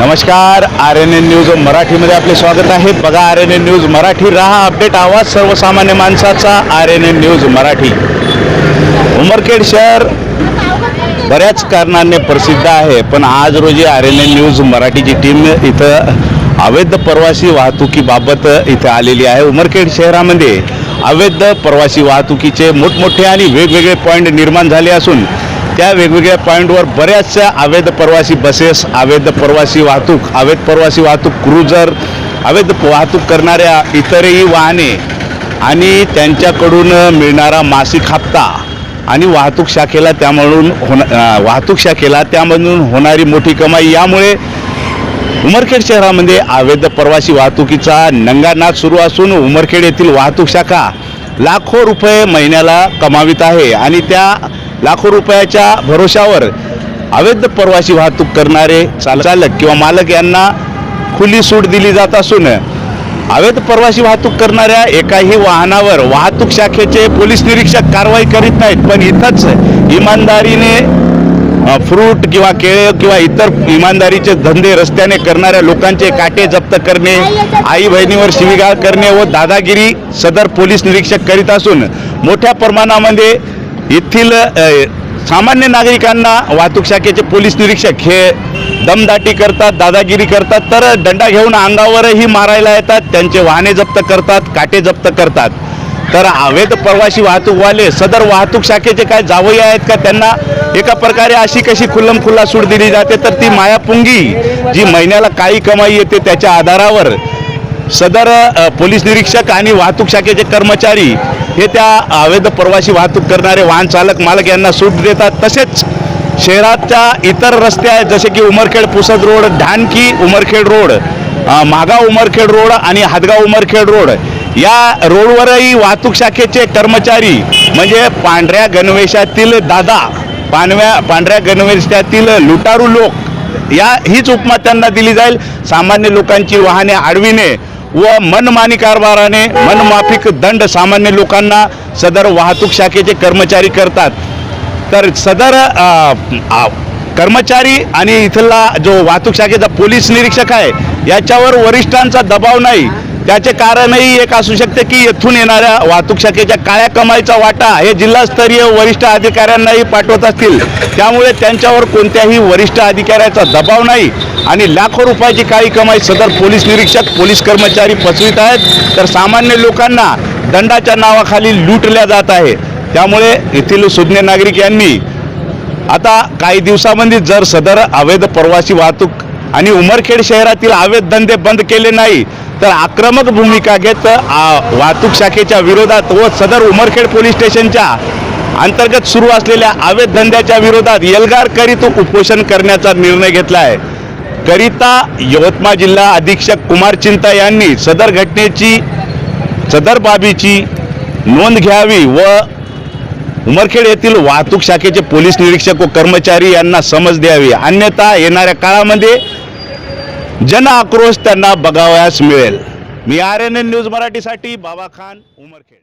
नमस्कार R N N news मराठीमध्ये आपले स्वागत आहे. बघा R N N news Marathi राहा अपडेट आवाज सर्वसामान्य माणसाचा R N N news Marathi. Umarkhed शहर बऱ्याच कारणांनी प्रसिद्ध आहे पण आज रोजी आर एन एन न्यूज मराठीची टीम इथं अवैध प्रवासी वाहतुकीबाबत इथं आलेली आहे. उमरखेड शहरामध्ये अवैध प्रवासी वाहतुकीचे मोठमोठे आणि वेगवेगळे पॉईंट निर्माण झाले असून त्या वेगवेगळ्या पॉईंटवर बऱ्याचशा अवैध प्रवासी बसेस अवैध प्रवासी वाहतूक अवैध प्रवासी वाहतूक क्रुझर अवैध वाहतूक करणाऱ्या इतरही वाहने आणि त्यांच्याकडून मिळणारा मासिक हप्ता आणि वाहतूक शाखेला त्यामधून होणा वाहतूक शाखेला त्यामधून होणारी मोठी कमाई. यामुळे उमरखेड शहरामध्ये अवैध प्रवासी वाहतुकीचा नंगानाद सुरू असून उमरखेड येथील वाहतूक शाखा लाखो रुपये महिन्याला कमावित आहे आणि त्या लाखो रुपयाच्या भरोशावर अवैध प्रवासी वाहतूक करणारे चाल- चालक किंवा मालक यांना खुली सूट दिली जात असून अवैध प्रवासी वाहतूक करणाऱ्या एकाही वाहनावर वाहतूक शाखेचे पोलीस निरीक्षक कारवाई करीत नाहीत पण इथंच इमानदारीने फ्रूट किंवा केळे किंवा इतर इमानदारीचे धंदे रस्त्याने करणाऱ्या लोकांचे काटे जप्त करणे आई बहिणीवर शिवीगाळ करणे व दादागिरी सदर पोलीस निरीक्षक करीत असून मोठ्या प्रमाणामध्ये येथील सामान्य नागरिकांना वाहतूक शाखेचे पोलीस निरीक्षक हे दमदाटी करतात दादागिरी करतात तर दंडा घेऊन अंगावरही मारायला येतात त्यांचे वाहने जप्त करतात काटे जप्त करतात. तर अवैध प्रवासी वाहतूकवाले सदर वाहतूक शाखेचे काय जावई आहेत का त्यांना? एका प्रकारे अशी कशी खुल्लम खुल्ला सूट दिली जाते? तर ती मायापुंगी जी महिन्याला काही कमाई येते त्याच्या आधारावर सदर पोलीस निरीक्षक आणि वाहतूक शाखेचे कर्मचारी हे त्या अवैध प्रवासी वाहतूक करणारे वाहन चालक मालक यांना सूट देतात. तसेच शहराच्या इतर रस्ते आहेत जसे की Umarkhed Pusad road Dhanki Umarkhed road Magaon Umarkhed road आणि हादगाव उमरखेड रोड. या रोडवरही वाहतूक शाखेचे कर्मचारी म्हणजे पांढऱ्या गणवेशातील दादा पानव्या पांढऱ्या गणवेशातील लुटारू लोक या हीच उपमा त्यांना दिली जाईल. सामान्य लोकांची वाहने आडविणे व मनमानी कारभाराने मनमाफिक दंड सामान्य लोकांना सदर वाहतूक शाखेचे कर्मचारी करतात. तर सदर आ, आ, कर्मचारी आणि इथला जो वाहतूक शाखेचा पोलीस निरीक्षक आहे याच्यावर वरिष्ठांचा दबाव नाही. त्याचे कारणही एक असू शकते की येथून येणाऱ्या वाहतूक शाखेच्या काळ्या कमाईचा वाटा हे जिल्हास्तरीय वरिष्ठ अधिकाऱ्यांनाही पाठवत असतील. त्यामुळे त्यांच्यावर कोणत्याही वरिष्ठ अधिकाऱ्याचा दबाव नाही आणि लाखो रुपयाची काळी कमाई सदर पोलीस निरीक्षक पोलीस कर्मचारी फसवित आहेत. तर सामान्य लोकांना दंडाच्या नावाखाली लुटल्या जात आहे. त्यामुळे येथील सुज्ञ नागरिक यांनी आता काही दिवसामध्ये जर सदर अवैध प्रवासी वाहतूक आणि उमरखेड शहरातील अवैध धंदे बंद केले नाही तर आक्रमक भूमिका घेत वाहतूक शाखेच्या विरोधात व सदर उमरखेड पोलीस स्टेशनच्या अंतर्गत सुरू असलेल्या अवैध धंद्याच्या विरोधात एल्गार करीत उपोषण करण्याचा निर्णय घेतला आहे करिता यवतमाळ जिल्हा अधीक्षक कुमार चिंता यांनी सदर घटनेची सदर बाबीची नोंद घ्यावी व उमरखेड येथील वाहतूक शाखेचे पोलीस निरीक्षक व कर्मचारी यांना समज द्यावी. अन्यथा येणाऱ्या काळामध्ये जन आक्रोश त्यांना बघावयास मिळेल. मी आर एन एन न्यूज मराठीसाठी बाबा खान उमरखेड.